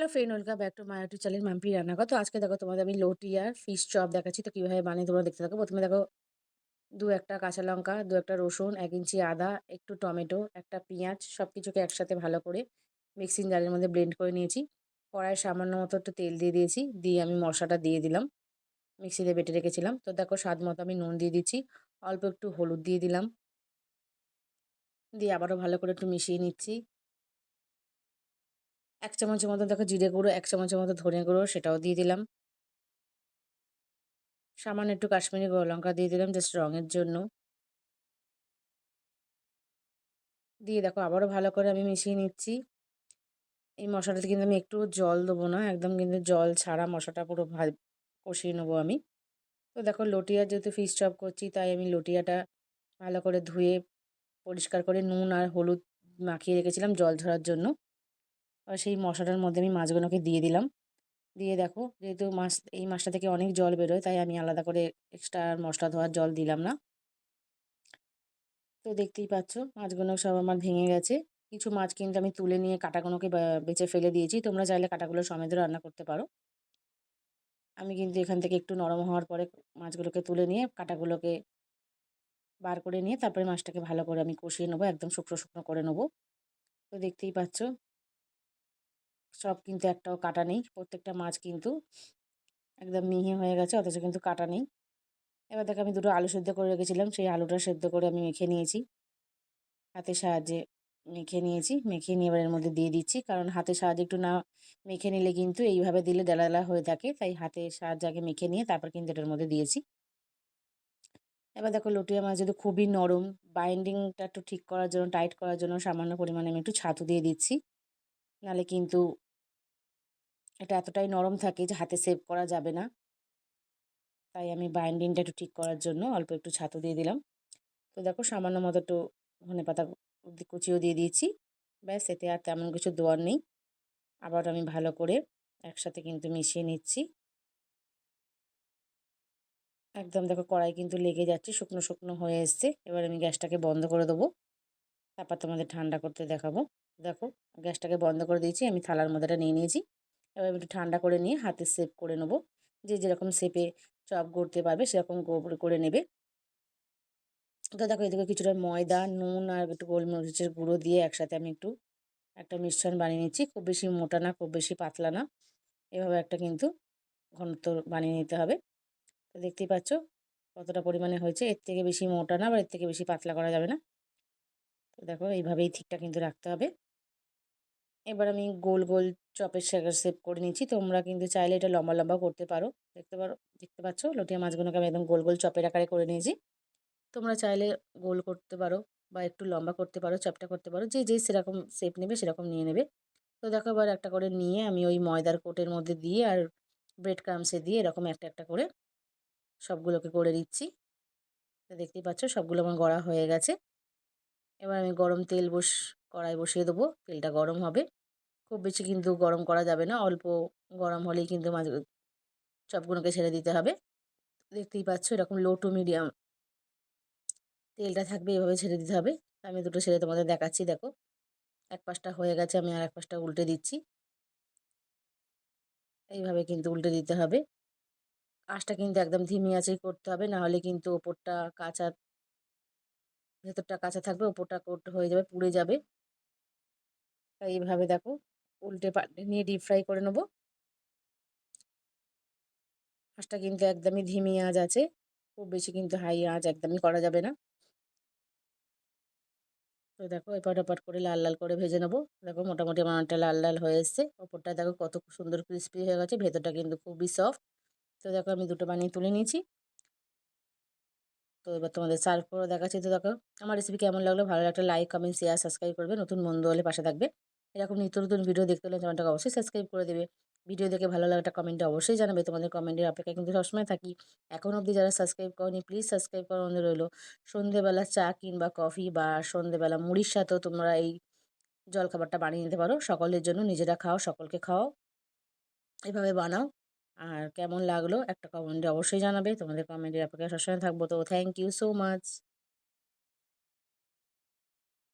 Hello friend welcome back to YouTube channel Mampi রান্নাঘর তো আজকে দেখো তোমাদের আমি লোটি আর ফিশ চপ দেখাচ্ছি, তো কীভাবে বানিয়ে তোমরা দেখতে থাকো। প্রথমে দেখো, দু একটা কাঁচা লঙ্কা, দু একটা রসুন, এক ইঞ্চি আদা, একটু টমেটো, একটা পেঁয়াজ সব কিছুকে একসাথে ভালো করে মিক্সিং জারের মধ্যে ব্লেন্ড করে নিয়েছি। কড়াই সামান্য মতো একটু তেল দিয়ে দিয়েছি, দিয়ে আমি মশলাটা দিয়ে দিলাম। মিক্সিতে বেটে রেখেছিলাম। তো দেখো, স্বাদ মতো আমি নুন দিয়ে দিচ্ছি, অল্প একটু হলুদ দিয়ে দিলাম। দিয়ে আবারও ভালো করে একটু মিশিয়ে নিচ্ছি। এক চামচের মতো দেখো জিরে গুঁড়ো, এক চামচের মতো ধনে গুঁড়ো, সেটাও দিয়ে দিলাম। সামান্য একটু কাশ্মীরি গরম লঙ্কা দিয়ে দিলাম জাস্ট রঙের জন্য। দিয়ে দেখো আবারও ভালো করে আমি মিশিয়ে নিচ্ছি। এই মশলাটাতে কিন্তু আমি একটু জল দেবো না, একদম কিন্তু জল ছাড়া মশলাটা পুরো কষিয়ে নেব আমি। তো দেখো লটিয়া যেহেতু ফিশ চপ করছি, তাই আমি লটিয়াটা ভালো করে ধুয়ে পরিষ্কার করে নুন আর হলুদ মাখিয়ে রেখেছিলাম জল ঝরার জন্য। সেই মশলাটার মধ্যে আমি মাছগুলোকে দিয়ে দিলাম। দিয়ে দেখো, যেহেতু মাছ, এই মাছটা থেকে অনেক জল বেরোয়, তাই আমি আলাদা করে এক্সট্রা মশলা ধোয়ার জল দিলাম না। তো দেখতেই পাচ্ছ, মাছগুলো সব আমার ভেঙে গেছে। কিছু মাছ কিন্তু আমি তুলে নিয়ে কাটাগুলোকে বেঁচে ফেলে দিয়েছি। তোমরা চাইলে কাটাগুলো সমেত রান্না করতে পারো। আমি কিন্তু এখান থেকে একটু নরম হওয়ার পরে মাছগুলোকে তুলে নিয়ে কাটাগুলোকে বার করে নিয়ে তারপরে মাছটাকে ভালো করে আমি কষিয়ে নেব, একদম শুকনো শুকনো করে নেব। তো দেখতেই পাচ্ছ সব কিন্তু একটাও কাটা নেই। প্রত্যেকটা মাছ কিন্তু একদম মিহি হয়ে গেছে, অথচ কিন্তু কাটা নেই। এবার দেখো আমি দুটো আলু সেদ্ধ করে রেখেছিলাম, সেই আলুটা সেদ্ধ করে আমি মেখে নিয়েছি। হাতের সাহায্যে মেখে নিয়েছি, মেখে নিয়ে এবার এর মধ্যে দিয়ে দিচ্ছি। কারণ হাতের সাহায্যে একটু না মেখে নিলে কিন্তু এইভাবে দিলে ডালা ডালা হয়ে থাকে, তাই হাতের সাহায্যে আগে মেখে নিয়ে তারপর কিন্তু এটার মধ্যে দিয়েছি। এবার দেখো লটিয়া মাছ যদি খুবই নরম বাইন্ডিংটা একটু ঠিক করার জন্য টাইট করার জন্য সামান্য পরিমাণে আমি একটু ছাতু দিয়ে দিচ্ছি। নালে কিন্তু এটা এতটাই নরম থাকে যে হাতে সেভ করা যাবে না। তাই আমি বাইন্ডিংটা একটু ঠিক করার জন্য অল্প একটু ছাতু দিয়ে দিলাম। তো দেখো সামান্য মতো একটু ধনে পাতা কুচিও দিয়ে দিয়েছি। ব্যাস, এতে আর তেমন কিছু দেওয়ার নেই। আবার আমি ভালো করে একসাথে কিন্তু মিশিয়ে নিচ্ছি। একদম দেখো কড়াই কিন্তু লেগে যাচ্ছে, শুকনো শুকনো হয়ে এসছে। এবার আমি গ্যাসটাকে বন্ধ করে দেবো। তারপর তোমাদের ঠান্ডা করতে দেখাবো। দেখো, গ্যাসটাকে বন্ধ করে দিয়েছি, আমি থালার মধ্যেটা নিয়ে নিয়েছি। এবার একটু ঠান্ডা করে নিয়ে হাতে সেপ করে নেব। যে যেরকম শেপে চপ করতে পারবে, সেরকম গোবর করে নেবে। তো দেখো, এদিকে কিছুটা ময়দা, নুন আর একটু গোলমরিচের গুঁড়ো দিয়ে একসাথে আমি একটু একটা মিশ্রণ বানিয়ে নিচ্ছি। খুব বেশি মোটা না, খুব বেশি পাতলা না। এভাবে একটা কিন্তু ঘনত্ব বানিয়ে নিতে হবে। তো দেখতেই পাচ্ছ কতটা পরিমাণে হয়েছে। এর থেকে বেশি মোটা না, বা এর থেকে বেশি পাতলা করা যাবে না। তো দেখো, এইভাবেই ঠিকটা কিন্তু রাখতে হবে। এবার আমি গোল গোল চপের শেখার শেপ করে নিচ্ছি। তোমরা কিন্তু চাইলে এটা লম্বা লম্বা করতে পারো। দেখতে পারো, দেখতে পাচ্ছ? লটিয়া মাছগুলোকে আমি একদম গোল গোল চপের আকারে করে নিয়েছি। তোমরা চাইলে গোল করতে পারো বা একটু লম্বা করতে পারো, চপটা করতে পারো। যে যে সেরকম শেপ নেবে সেরকম নিয়ে নেবে। তো দেখো এবার একটা করে নিয়ে আমি ওই ময়দার কোটের মধ্যে দিয়ে আর ব্রেড ক্রামসে দিয়ে এরকম একটা একটা করে সবগুলোকে করে দিচ্ছি তো দেখতেই পাচ্ছ সবগুলো আমার গড়া হয়ে গেছে। এবার আমি গরম তেল বস কড়াই বসিয়ে দেবো, তেলটা গরম হবে। খুব বেশি কিন্তু গরম করা যাবে না, অল্প গরম হলেই কিন্তু মাছ চপগুলোকে ছেড়ে দিতে হবে। দেখতেই পাচ্ছ এরকম লো টু মিডিয়াম তেলটা থাকবে এভাবে ছেড়ে দিতে হবে। আমি দুটো ছেড়ে তোমাদের দেখাচ্ছি, দেখো। এক পাশটা হয়ে গেছে, আমি আর এক পাশটা উল্টে দিচ্ছি। এইভাবে কিন্তু উল্টে দিতে হবে। আঁচটা কিন্তু একদম ধিমি আঁচেই করতে হবে না হলে কিন্তু ওপরটা কাঁচা, ভেতরটা কাঁচা থাকবে, ওপরটা কোট হয়ে যাবে, পুড়ে যাবে। এইভাবে দেখো উল্টে পাল্টে নিয়ে ডিপ ফ্রাই করে নেব। আঁচটা কিন্তু একদমই ধিমি আঁচ আছে, খুব বেশি কিন্তু হাই আঁচ একদমই করা যাবে না। তো দেখো এপাট ওপাট করে লাল লাল করে ভেজে নেব। দেখো মোটামুটি আমার অনেকটা লাল লাল হয়ে এসছে। ওপরটা দেখো কত সুন্দর ক্রিস্পি হয়ে গেছে, ভেতরটা কিন্তু খুবই সফট তো দেখো আমি দুটো বানিয়ে তুলে নিয়েছি। তো এবার তোমাদের সার্ভ করে দেখাচ্ছি। তো দেখো আমার রেসিপি কেমন লাগল ভালো লাগলে লাইক কমেন্ট শেয়ার সাবস্ক্রাইব করবে। নতুন বন্ধু হলে পাশে থাকবে। এরকম নিত্য নতুন ভিডিও দেখতে হলে চ্যানেলটাকে অবশ্যই সাবস্ক্রাইব করে দেবে। ভিডিও দেখে ভালো একটা কমেন্টে অবশ্যই জানাবে। তোমাদের কমেন্টের অপেক্ষায় কিন্তু সবসময় থাকি। এখন অবধি যারা সাবস্ক্রাইব করনি প্লিজ সাবস্ক্রাইব করার অনুরোধ রইল। সন্ধেবেলা চা কিংবা কফি বা সন্ধেবেলা মুড়ির সাথেও তোমরা এই জলখাবারটা বানিয়ে নিতে পারো। সকলের জন্য নিজেরা খাও, সকলকে খাও, এভাবে বানাও। আর কেমন লাগল একটা কমেন্টে অবশ্যই জানাবে। তোমাদের কমেন্টের অপেক্ষায় সবসময় থাকব তো। Thank you so much